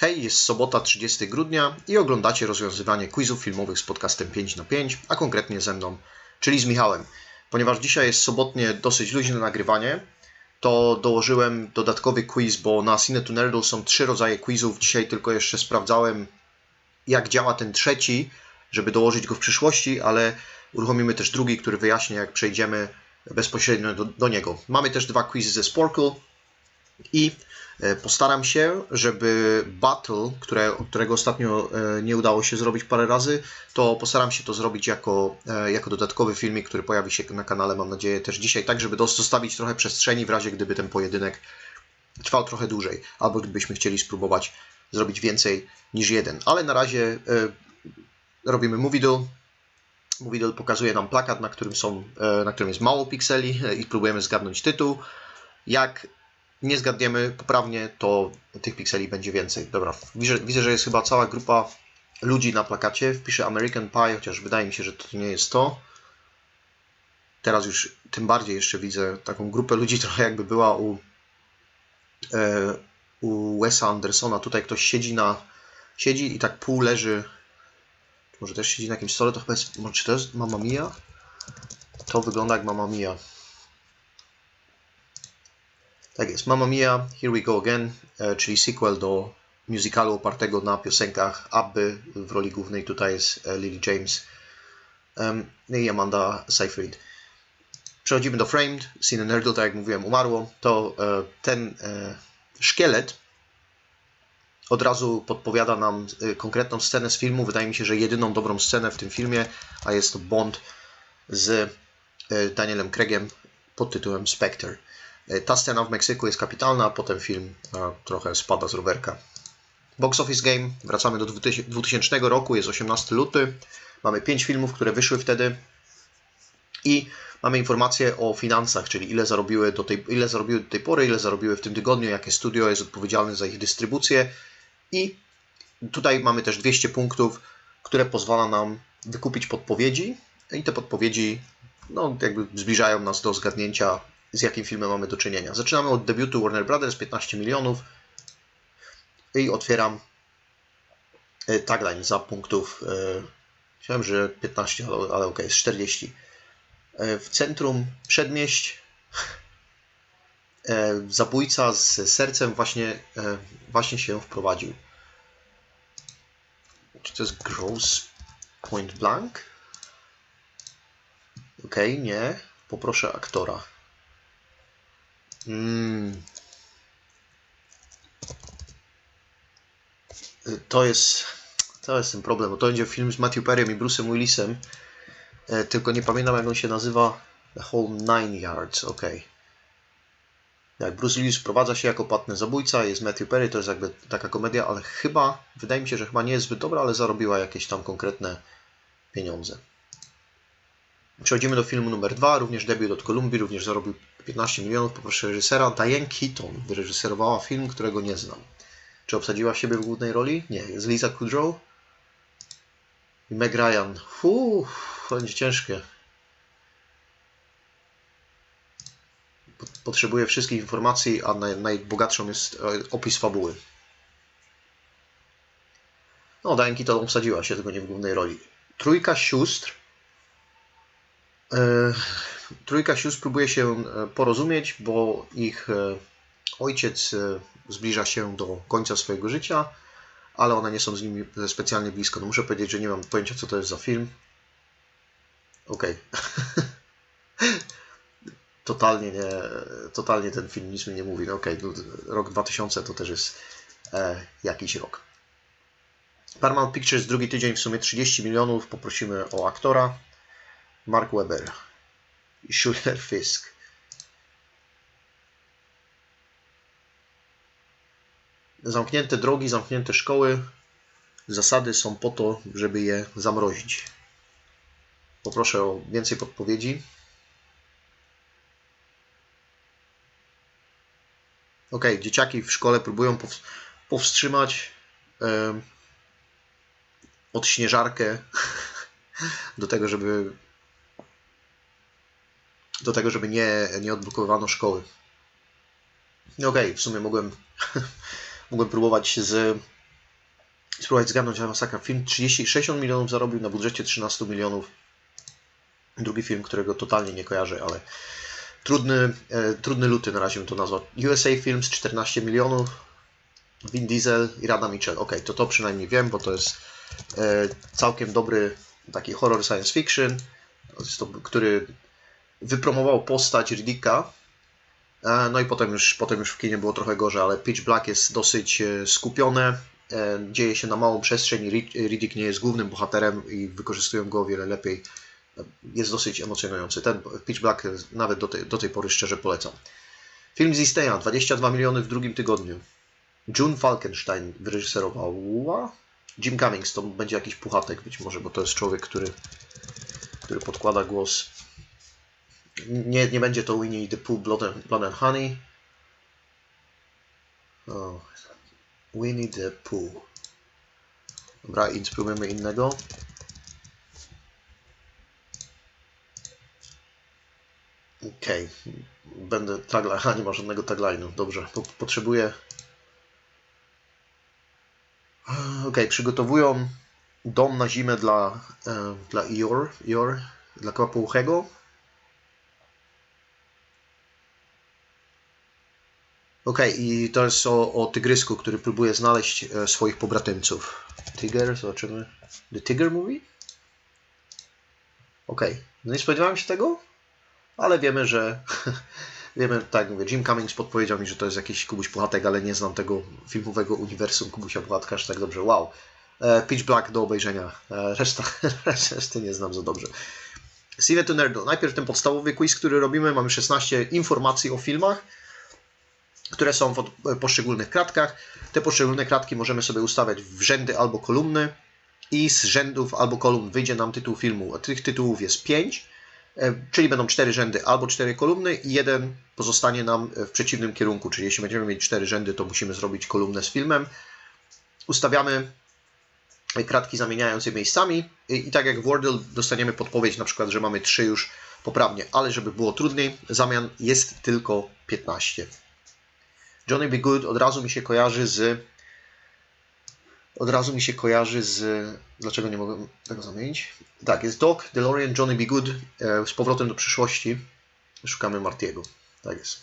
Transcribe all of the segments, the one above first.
Hej, jest sobota 30 grudnia i oglądacie rozwiązywanie quizów filmowych z podcastem 5 na 5 a konkretnie ze mną, czyli z Michałem. Ponieważ dzisiaj jest sobotnie dosyć luźne nagrywanie, to dołożyłem dodatkowy quiz, bo na Cine to Nerdle są trzy rodzaje quizów. Dzisiaj tylko jeszcze sprawdzałem, jak działa ten trzeci, żeby dołożyć go w przyszłości, ale uruchomimy też drugi, który wyjaśnię, jak przejdziemy bezpośrednio do, do niego. Mamy też dwa quizy ze Sporkle i postaram się, żeby battle, które, którego ostatnio e, nie udało się zrobić parę razy, to postaram się to zrobić jako, e, jako dodatkowy filmik, który pojawi się na kanale, mam nadzieję, też dzisiaj, tak żeby zostawić trochę przestrzeni w razie, gdyby ten pojedynek trwał trochę dłużej, albo gdybyśmy chcieli spróbować zrobić więcej niż jeden. Ale na razie e, robimy Movie Doll. Movie Doll pokazuje nam plakat, na którym, są, e, na którym jest mało pikseli e, i próbujemy zgadnąć tytuł. Jak nie zgadniemy poprawnie, to tych pikseli będzie więcej. Dobra, widzę, widzę, że jest chyba cała grupa ludzi na plakacie. Wpiszę American Pie, chociaż wydaje mi się, że to nie jest to. Teraz już tym bardziej jeszcze widzę taką grupę ludzi, trochę jakby była u, e, u Wesa Andersona. Tutaj ktoś siedzi na siedzi i tak pół leży. Może też siedzi na jakimś stole, to chyba jest, czy to jest Mamma Mia? To wygląda jak Mamma Mia. Tak jest, Mamma Mia, Here We Go Again, e, czyli sequel do musicalu opartego na piosenkach Abby. W roli głównej tutaj jest e, Lily James i Amanda Seyfried. Przechodzimy do Framed. Cine Nerdle, tak jak mówiłem, umarło. To e, ten szkielet od razu podpowiada nam konkretną scenę z filmu. Wydaje mi się, że jedyną dobrą scenę w tym filmie, a jest to Bond z Danielem Craigiem pod tytułem Spectre. E, Ta scena w Meksyku jest kapitalna, a potem film trochę spada z rowerka. Box Office Game, wracamy do 2000 2000 roku, jest 18 luty. Mamy 5 filmów, które wyszły wtedy i mamy informacje o finansach, czyli ile zarobiły, do tej, ile zarobiły do tej pory, ile zarobiły w tym tygodniu, jakie studio jest odpowiedzialne za ich dystrybucję i tutaj mamy też 200 punktów, które pozwala nam wykupić podpowiedzi i te podpowiedzi no, jakby zbliżają nas do zgadnięcia, z jakim filmem mamy do czynienia. Zaczynamy od debiutu Warner Brothers, 15 milionów i otwieram e, tagline za punktów. e, Myślałem, że 15, ale, ale ok, jest 40. E, W centrum przedmieść e, zabójca z sercem właśnie, e, właśnie się wprowadził. Czy to jest Gross Point Blank? Ok, nie. Poproszę aktora. Mm. Y, To jest, to jest ten problem, bo to będzie film z Matthew Perrym i Bruce'em Willisem, e, tylko nie pamiętam jak on się nazywa. The Whole Nine Yards, ok. Jak Bruce Willis wprowadza się jako płatny zabójca, jest Matthew Perry, to jest jakby taka komedia, ale chyba, wydaje mi się, że chyba nie jest zbyt dobra, ale zarobiła jakieś tam konkretne pieniądze. Przechodzimy do filmu numer dwa, również debiut od Kolumbii, również zarobił 15 milionów. Poproszę reżysera. Diane Keaton wyreżyserowała film, którego nie znam. Czy obsadziła siebie w głównej roli? Nie. Jest Lisa Kudrow i Meg Ryan. Uff, będzie ciężkie. Po- Potrzebuję wszystkich informacji, a naj, najbogatszą jest e, opis fabuły. No, Diane Keaton obsadziła się, tylko nie w głównej roli. Trójka sióstr E, Trójka sióstr próbuje się e, porozumieć, bo ich e, ojciec e, zbliża się do końca swojego życia, ale one nie są z nimi specjalnie blisko. No muszę powiedzieć, że nie mam pojęcia, co to jest za film. Okej. totalnie, nie, totalnie ten film nic mi nie mówi. No okej, no, rok 2000 to też jest e, jakiś rok. Paramount Pictures drugi tydzień w sumie 30 milionów. Poprosimy o aktora. Mark Webber i Schuler Fisk. Zamknięte drogi, zamknięte szkoły. Zasady są po to, żeby je zamrozić. Poproszę o więcej podpowiedzi. Ok, dzieciaki w szkole próbują pows- powstrzymać em, odśnieżarkę do tego, żeby do tego, żeby nie, nie odblokowywano szkoły. No okej, w sumie mogłem, mogłem próbować z spróbować zgadnąć, ale masakra. Film 30, 60 milionów zarobił na budżecie 13 milionów. Drugi film, którego totalnie nie kojarzę, ale trudny, e, trudny luty na razie to nazwał. USA Films 14 milionów. Vin Diesel i Rada Mitchell. Ok, to to przynajmniej wiem, bo to jest e, całkiem dobry taki horror science fiction, który wypromował postać Riddicka. E, no i potem już, potem już w kinie było trochę gorzej, ale Pitch Black jest dosyć e, skupione. E, dzieje się na małą przestrzeń. Rid- Riddick nie jest głównym bohaterem i wykorzystują go o wiele lepiej. Jest dosyć emocjonujący. Ten Pitch Black nawet do tej, do tej pory szczerze polecam. Film z Isteja, 22 miliony w drugim tygodniu. June Falkenstein wyreżyserowała. Jim Cummings to będzie jakiś puchatek być może, bo to jest człowiek, który, który podkłada głos. Nie, nie będzie to Winnie the Pooh Blood and, Blood and Honey. O, Winnie the Pooh. Dobra, i spróbujemy innego. Okej, będę tagline, aha, nie ma żadnego tagline'u, dobrze, po, potrzebuję Okej, przygotowują dom na zimę dla, e, dla Ior, Ior, dla Kapuchego. Okej, i to jest o, o tygrysku, który próbuje znaleźć e, swoich pobratymców. Tiger, zobaczymy. The Tiger Movie? Okej, no nie spodziewałem się tego, ale wiemy, że wiemy, tak mówię, Jim Cummings podpowiedział mi, że to jest jakiś Kubuś Puchatek, ale nie znam tego filmowego uniwersum Kubusia Puchatka aż tak dobrze. Wow. E, Pitch Black do obejrzenia. E, reszta, reszty nie znam za dobrze. Sive to Nerdo. Najpierw ten podstawowy quiz, który robimy. Mamy 16 informacji o filmach, które są w od- poszczególnych kratkach. Te poszczególne kratki możemy sobie ustawiać w rzędy albo kolumny i z rzędów albo kolumn wyjdzie nam tytuł filmu. Tych tytułów jest 5. E, czyli będą cztery rzędy albo cztery kolumny i jeden pozostanie nam w przeciwnym kierunku, czyli jeśli będziemy mieć cztery rzędy, to musimy zrobić kolumnę z filmem. Ustawiamy kratki zamieniając je miejscami i, tak jak w Wordle dostaniemy podpowiedź na przykład, że mamy trzy już poprawnie, ale żeby było trudniej, zamian jest tylko 15. Johnny B. Good od razu mi się kojarzy z od razu mi się kojarzy z. Dlaczego nie mogę tego zamienić? Tak, jest Doc, DeLorean, Johnny B. Good e, z powrotem do przyszłości. Szukamy Martiego. Tak jest.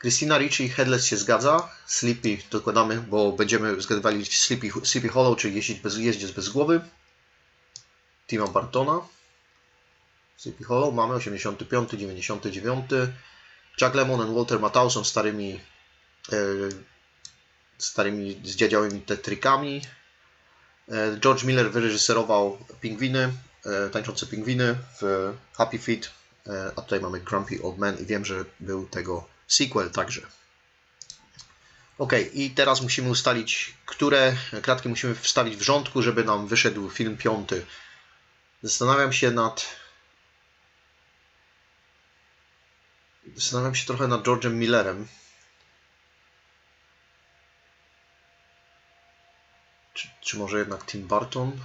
Christina Ricci Headless się zgadza. Sleepy dokładamy, bo będziemy zgadywali Sleepy, Sleepy Hollow, czyli jeździć bez, bez głowy. Tima Bartona. Sleepy Hollow mamy 85, 99. Jack Lemmon and Walter Matthau są starymi e, starymi zdziadziałymi tetrykami. E, George Miller wyreżyserował Pingwiny, e, tańczące pingwiny w Happy Feet, a tutaj mamy Grumpy Old Man i wiem, że był tego sequel także. Ok, i teraz musimy ustalić, które kratki musimy wstawić w rządku, żeby nam wyszedł film piąty. Zastanawiam się nad. Zastanawiam się trochę nad George'em Millerem. Czy, czy może jednak Tim Burton?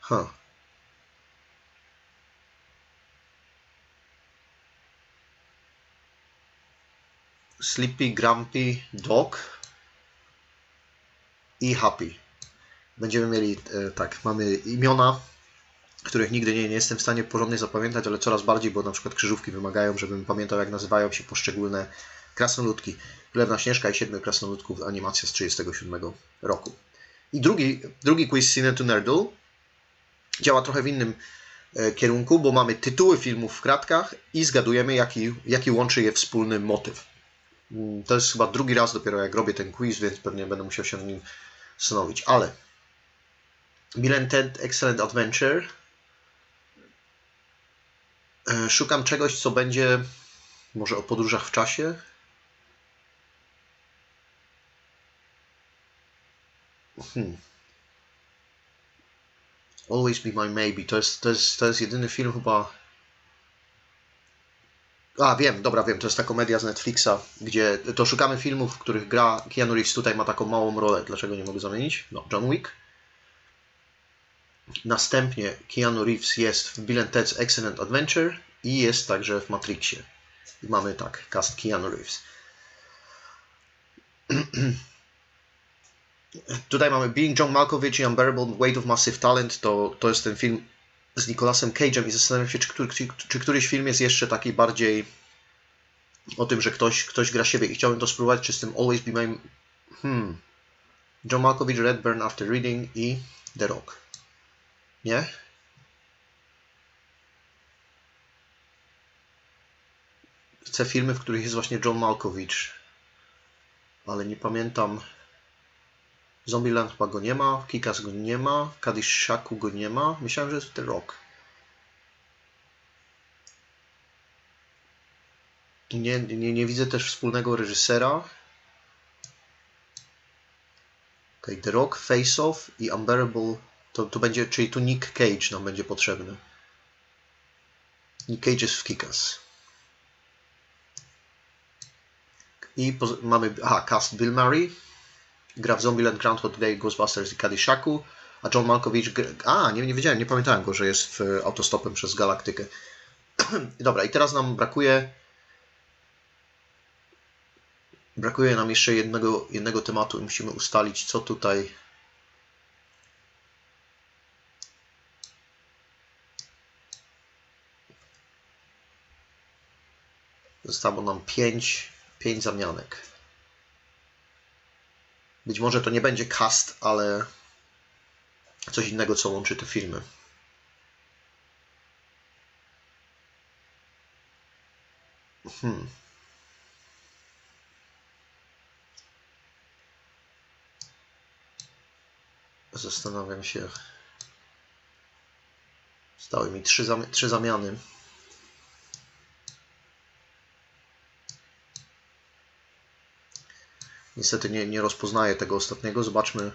Huh. Sleepy, Grumpy, Dog i Happy. Będziemy mieli, e, tak, mamy imiona, których nigdy nie, nie jestem w stanie porządnie zapamiętać, ale coraz bardziej, bo na przykład krzyżówki wymagają, żebym pamiętał, jak nazywają się poszczególne krasnoludki. Królewna Śnieżka i Siedmiu Krasnoludków, animacja z 1937 roku. I drugi, drugi quiz Cine to Nerdle działa trochę w innym e, kierunku, bo mamy tytuły filmów w kratkach i zgadujemy, jaki, jaki łączy je wspólny motyw. Mm, To jest chyba drugi raz dopiero, jak robię ten quiz, więc pewnie będę musiał się nad nim zastanowić. Ale Bill Ted Excellent Adventure Szukam czegoś, co będzie może o podróżach w czasie. Hmm. Always Be My Maybe. To jest, to jest, to jest jedyny film chyba... A, wiem, dobra, wiem. To jest ta komedia z Netflixa, gdzie to szukamy filmów, w których gra Keanu Reeves. Tutaj ma taką małą rolę. Dlaczego nie mogę zamienić? No, John Wick. Następnie Keanu Reeves jest w Bill Ted's Excellent Adventure i jest także w Matrixie. I mamy tak, cast Keanu Reeves. Tutaj mamy Being John Malkovich i Unbearable Weight of Massive Talent. To, to jest ten film z Nicolasem Cage'em i zastanawiam się, czy, czy, czy któryś film jest jeszcze taki bardziej o tym, że ktoś, ktoś gra siebie i chciałbym to spróbować, czy z tym Always Be My... Hmm. John Malkovich, Redburn After Reading i The Rock. Nie? Chcę filmy, w których jest właśnie John Malkovich. Ale nie pamiętam. Zombieland chyba go nie ma, w Kikas go nie ma, w Caddyshaku go nie ma. Myślałem, że jest The Rock. Nie, nie, nie widzę też wspólnego reżysera. Okay, The Rock, Face Off i Unbearable. To, to będzie, czyli tu Nick Cage nam będzie potrzebny. Nick Cage jest w Kikas. I mamy, aha, cast Bill Murray, gra w Zombieland, Groundhog Day, Ghostbusters i Caddyshaku, a John Malkovich, a, nie, nie wiedziałem, nie pamiętałem go, że jest w autostopem przez galaktykę. Dobra, i teraz nam brakuje brakuje nam jeszcze jednego, jednego tematu i musimy ustalić, co tutaj Zostało nam 5 pięć zamianek. Być może to nie będzie cast, ale coś innego, co łączy te filmy. Hmm. Zastanawiam się. Stały mi trzy, zami trzy zamiany. Niestety nie, nie rozpoznaję tego ostatniego. Zobaczmy.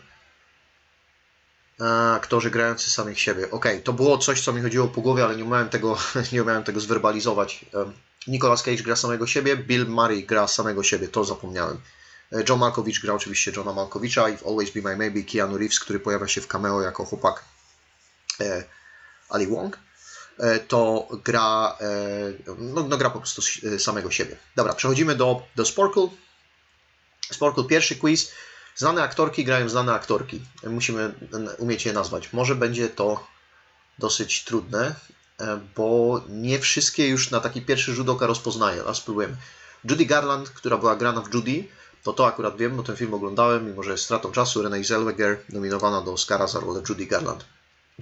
Aktorzy grający samych siebie. Ok, to było coś, co mi chodziło po głowie, ale nie umiałem tego, nie umiałem tego zwerbalizować. Um, Nicolas Cage gra samego siebie, Bill Murray gra samego siebie, to zapomniałem. E, John Malkovich gra oczywiście Johna Malkovicha i w Always Be My Maybe Keanu Reeves, który pojawia się w cameo jako chłopak e, Ali Wong, e, to gra, e, no, no, gra po prostu samego siebie. Dobra, przechodzimy do, do Sporkle. Sporkle, pierwszy quiz. Znane aktorki grają znane aktorki. Musimy umieć je nazwać. Może będzie to dosyć trudne, bo nie wszystkie już na taki pierwszy rzut oka rozpoznaję, a spróbujemy. Judy Garland, która była grana w Judy, to to akurat wiem, bo ten film oglądałem, mimo że jest stratą czasu. Renee Zellweger nominowana do Oscara za rolę Judy Garland.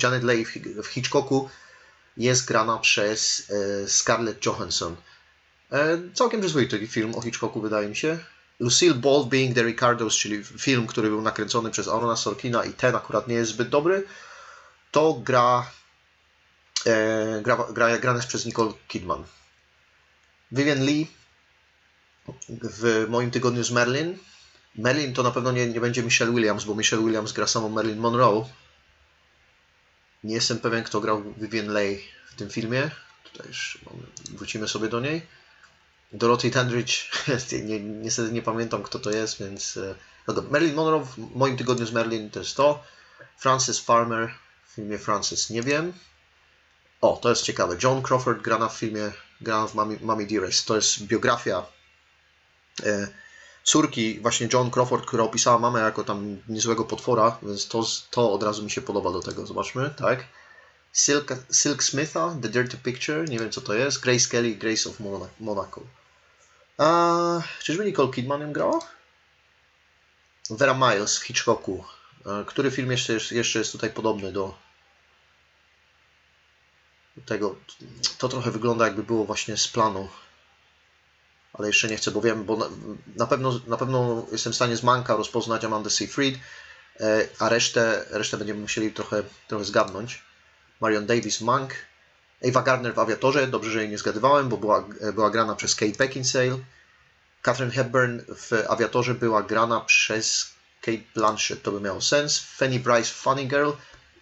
Janet Leigh w Hitchcocku jest grana przez Scarlett Johansson. Całkiem przyzwoity film o Hitchcocku, wydaje mi się. Lucille Ball Being the Ricardos, czyli film, który był nakręcony przez Arona Sorkina i ten akurat nie jest zbyt dobry, to gra, e, gra, gra grane jest przez Nicole Kidman. Vivian Lee w moim tygodniu z Merlin. Merlin to na pewno nie, nie będzie Michelle Williams, bo Michelle Williams gra samą Marilyn Monroe. Nie jestem pewien, kto grał Vivian Leigh w tym filmie. Tutaj już wrócimy sobie do niej. Dorothy Tandridge, nie, niestety nie pamiętam kto to jest, więc... No Marilyn Monroe w moim tygodniu z Merlin to jest to. Francis Farmer w filmie Francis nie wiem. O, to jest ciekawe. John Crawford grana w filmie, grana w Mami, Mami Dearest. To jest biografia e, córki właśnie John Crawford, która opisała mamę jako tam niezłego potwora, więc to, to od razu mi się podoba do tego. Zobaczmy, tak. Silk, Silk Smitha, The Dirty Picture, nie wiem co to jest. Grace Kelly, Grace of Monaco. A, czyżby Nicole Kidman ją grała? Vera Miles w Hitchcocku. A, który film jeszcze jest, jeszcze jest tutaj podobny do, tego? To trochę wygląda jakby było właśnie z planu. Ale jeszcze nie chcę, bo wiem, bo na, na pewno, na pewno jestem w stanie z Manka rozpoznać Amanda Seyfried, e, a resztę, resztę będziemy musieli trochę, trochę zgadnąć. Marion Davis Monk, Ava Gardner w Aviatorze, dobrze, że jej nie zgadywałem, bo była, była grana przez Kate Beckinsale. Catherine Hepburn w Aviatorze była grana przez Kate Blanchett, to by miało sens. Fanny Bryce Funny Girl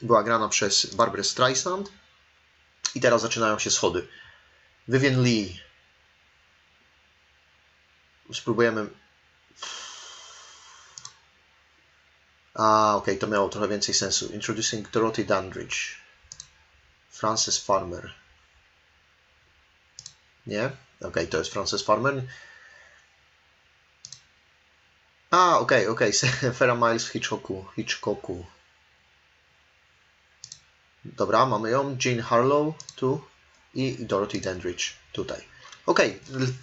była grana przez Barbara Streisand. I teraz zaczynają się schody. Vivian Lee. Spróbujemy. A, okej, okay, to miało trochę więcej sensu. Introducing Dorothy Dandridge. Frances Farmer. Nie? Ok, to jest Frances Farmer. A, okej, okej. Fera Miles w Hitchcocku. Hitchcocku. Dobra, mamy ją. Jane Harlow tu i Dorothy Dandridge tutaj. L-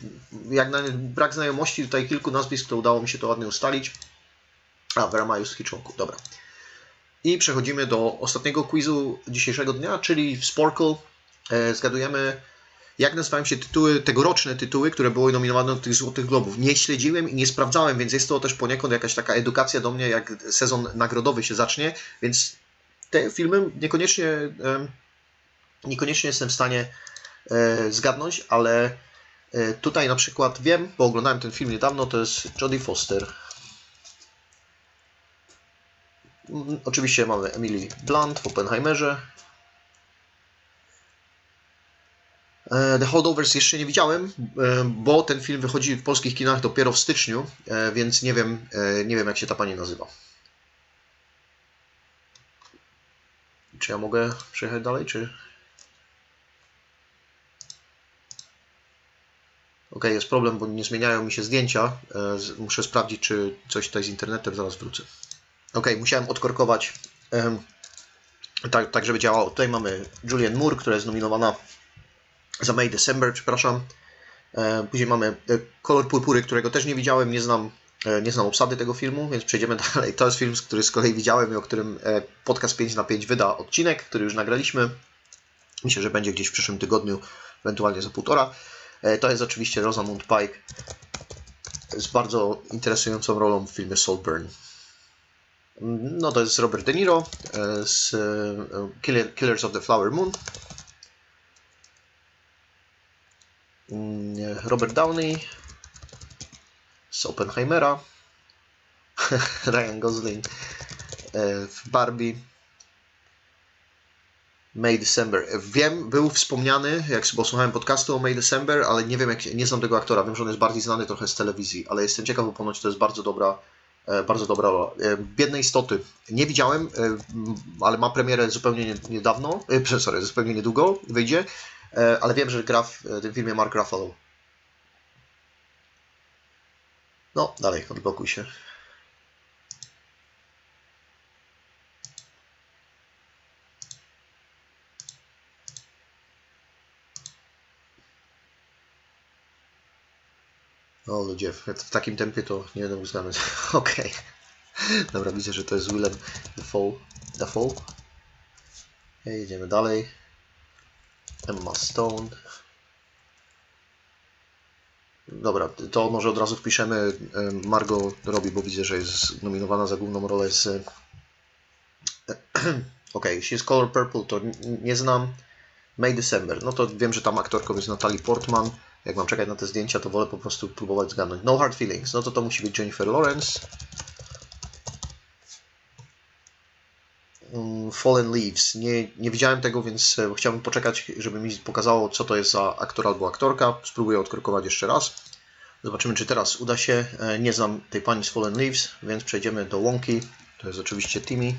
jak na brak znajomości tutaj kilku nazwisk, to udało mi się to ładnie ustalić. A, Vera Miles w Hitchcocku, dobra. I przechodzimy do ostatniego quizu dzisiejszego dnia, czyli w Sporkle e, zgadujemy, jak nazywają się tytuły, tegoroczne tytuły, które były nominowane do tych Złotych Globów. Nie śledziłem i nie sprawdzałem, więc jest to też poniekąd jakaś taka edukacja do mnie, jak sezon nagrodowy się zacznie, więc te filmy niekoniecznie, niekoniecznie jestem w stanie e, zgadnąć, ale e, tutaj na przykład wiem, bo oglądałem ten film niedawno, to jest Jodie Foster. Oczywiście mamy Emily Blunt w Oppenheimerze. E, The Holdovers jeszcze nie widziałem, e, bo ten film wychodzi w polskich kinach dopiero w styczniu, e, więc nie wiem, nie wiem jak się ta pani nazywa. Czy ja mogę przejechać dalej, czy... Ok, jest problem, bo nie zmieniają mi się zdjęcia. Muszę sprawdzić, czy coś tutaj z internetem, zaraz wrócę. Ok, musiałem odkorkować em, tak, tak, żeby działało. Tutaj mamy Julian Moore, która jest nominowana za May December, przepraszam. Później mamy e, Kolor Purpury, którego też nie widziałem, nie znam, e, nie znam obsady tego filmu, więc przejdziemy dalej. To jest film, który z kolei widziałem i o którym e, podcast 5 na 5 wyda odcinek, który już nagraliśmy. Myślę, że będzie gdzieś w przyszłym tygodniu, ewentualnie za półtora. To jest oczywiście Rosamund Pike z bardzo interesującą rolą w filmie Saltburn. No to jest Robert De Niro e, z e, Killer- Killers of the Flower Moon. Mm, Robert Downey z Oppenheimera. Ryan Gosling e, w Barbie. May December. Wiem, był wspomniany, jak bo słuchałem podcastu o May December, ale nie wiem, jak, nie znam tego aktora. Wiem, że on jest bardziej znany trochę z telewizji, ale jestem ciekaw, bo ponoć to jest bardzo dobra, e, bardzo dobra. E, Biedne istoty. Nie widziałem, e, ale ma premierę zupełnie nie- niedawno, e, sorry, zupełnie niedługo wyjdzie, e, ale wiem, że gra w e, tym filmie Mark Ruffalo. No, dalej, odblokuj się. O ludzie, w, w takim tempie to nie będę uznany. Okej. Dobra, widzę, że to jest Willem Dafoe. Dafoe. Jedziemy dalej. Emma Stone. Dobra, to może od razu wpiszemy em, Margot Robbie, bo widzę, że jest nominowana za główną rolę z... Okej, She's Color Purple to nie znam. May December, no to wiem, że tam aktorką jest Natalie Portman. Jak mam czekać na te zdjęcia, to wolę po prostu próbować zgadnąć. No Hard Feelings, no to to musi być Jennifer Lawrence. Mm, Fallen Leaves. Nie, nie widziałem tego, więc e, chciałbym poczekać, żeby mi pokazało, co to jest za aktor albo aktorka. Spróbuję odkorkować jeszcze raz. Zobaczymy, czy teraz uda się. E, Nie znam tej pani z Fallen Leaves, więc przejdziemy do Wonki. To jest oczywiście Timmy.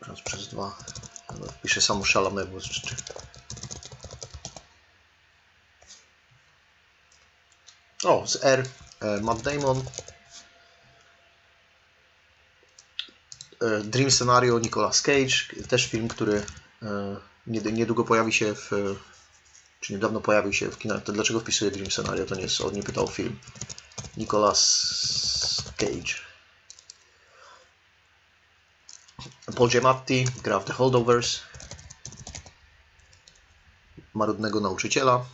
Raz przez dwa. No, Piszę samo Chalamet, bo czy, czy... O, z R. e, Matt Damon. E, Dream Scenario Nicolas Cage. Też film, który e, nied- niedługo pojawi się w... Czy niedawno pojawił się w kinach. To dlaczego wpisuję Dream Scenario? To nie jest, on nie pytał film. Nicolas Cage. Paul Giamatti gra w The Holdovers. Marudnego nauczyciela.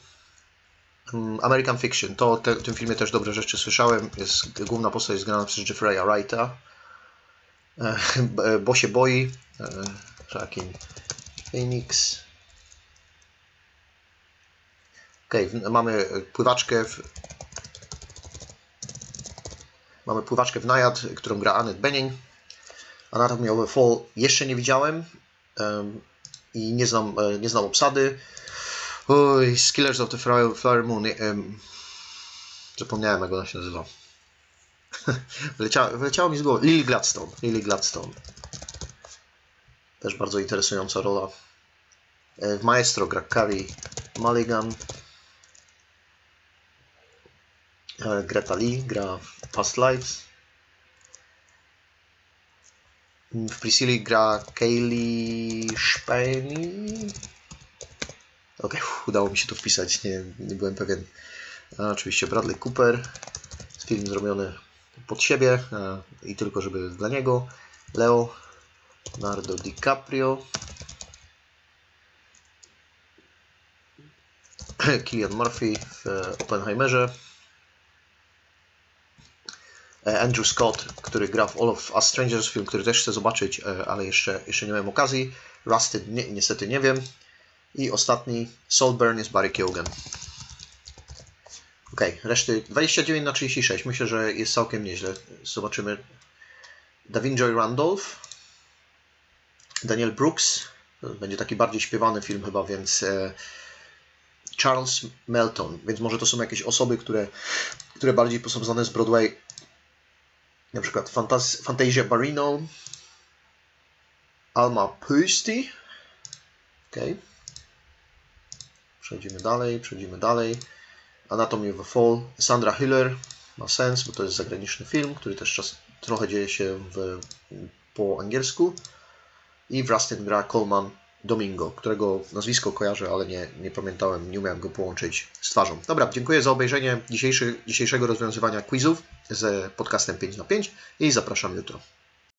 Mm, American Fiction. To te, w tym filmie też dobre rzeczy słyszałem. Jest, główna postać jest grana przez Jeffrey'a Wrighta. E, Bo się boi. E, Joaquin Phoenix. Okej, w- mamy pływaczkę w, Mamy pływaczkę w najad, którą gra Annette Bening. Anatomy of a Fall jeszcze nie widziałem em, i nie znam, e, nie znam obsady. Oj, z Killers of the Flower, Flower Moon. em, zapomniałem, jak ona się nazywa. Wyleciało, wyleciało mi z głowy. Lily Gladstone. Lily Gladstone. Też bardzo interesująca rola. E, W Maestro gra Carrie Mulligan. E, Greta Lee gra Past Lives. W Priscilla gra Kaylee Spaeny. Okej, uff, udało mi się to wpisać, nie, nie byłem pewien. A, oczywiście Bradley Cooper. Film zrobiony pod siebie i tylko żeby dla niego. Leo, Leonardo DiCaprio. Killian Murphy w e, Oppenheimerze. E, Andrew Scott, który gra w All of Us Strangers, film, który też chcę zobaczyć, e, ale jeszcze, jeszcze nie miałem okazji. Rusted ni niestety nie wiem. I ostatni, Saltburn jest Barry Keoghan. Ok, reszty 29 na 36. Myślę, że jest całkiem nieźle. Zobaczymy. Davin Joy Randolph, Daniel Brooks. Będzie taki bardziej śpiewany film chyba, więc e, Charles Melton. Więc może to są jakieś osoby, które, które bardziej są znane z Broadway. Na przykład Fantas Fantasia Barrino, Alma Pusty. Ok. Przechodzimy dalej, przechodzimy dalej. Anatomy of a Fall, Sandra Hiller, ma sens, bo to jest zagraniczny film, który też czas, trochę dzieje się w, po angielsku. I w Rustin gra Coleman Domingo, którego nazwisko kojarzę, ale nie, nie pamiętałem, nie umiałem go połączyć z twarzą. Dobra, dziękuję za obejrzenie dzisiejszego rozwiązywania quizów z podcastem 5 na 5 i zapraszam jutro.